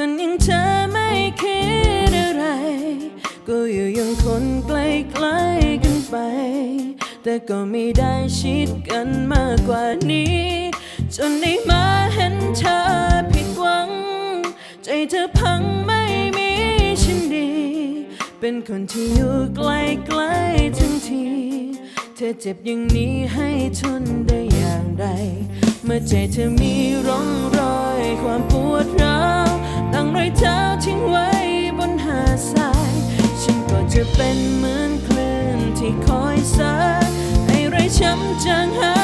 คนอย่างเธอไม่คิดอะไร ก็อยู่ยังคนใกล้ใกลกันไป แต่ก็ไม่ได้ชิดกันมากกว่านี้ จนได้มาเห็นเธอผิดหวัง ใจเธอพังไม่มีฉันดี เป็นคนที่อยู่ไกล้กลทั้งที เธอเจ็บอย่างนี้ให้ทนได้อย่างไร เมื่อใจเธอมีร่องร จะเป็นเหมือนคลื่นที่คอยซัดให้ไรช้ำจางหา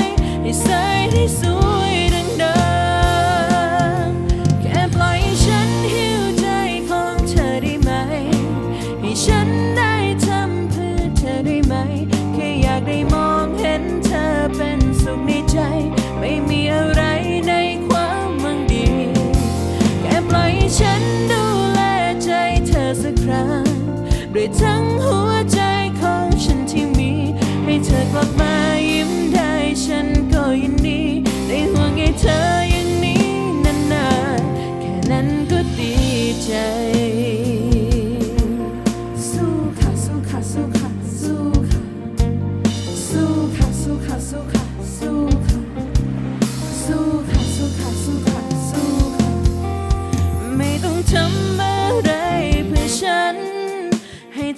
ย ให้ใสให้ส ทั้งหัวใจของฉันที่มี ให้เธอกลับมา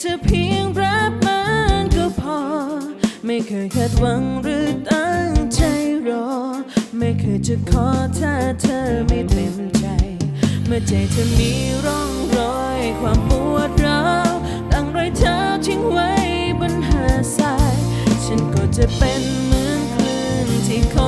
ให้เธอเพียงรับมันก็พอ ไม่เคยคาดหวังหรือตั้งใจรอ ไม่เคยจะขอถ้าเธอไม่เต็มใจ เมื่อใจเธอมีร่องรอยความปวดร้าวตั้งรอยเท้าทิ้งไว้บนหาดทราย ฉันก็จะเป็นเหมือนคลื่นที่คอย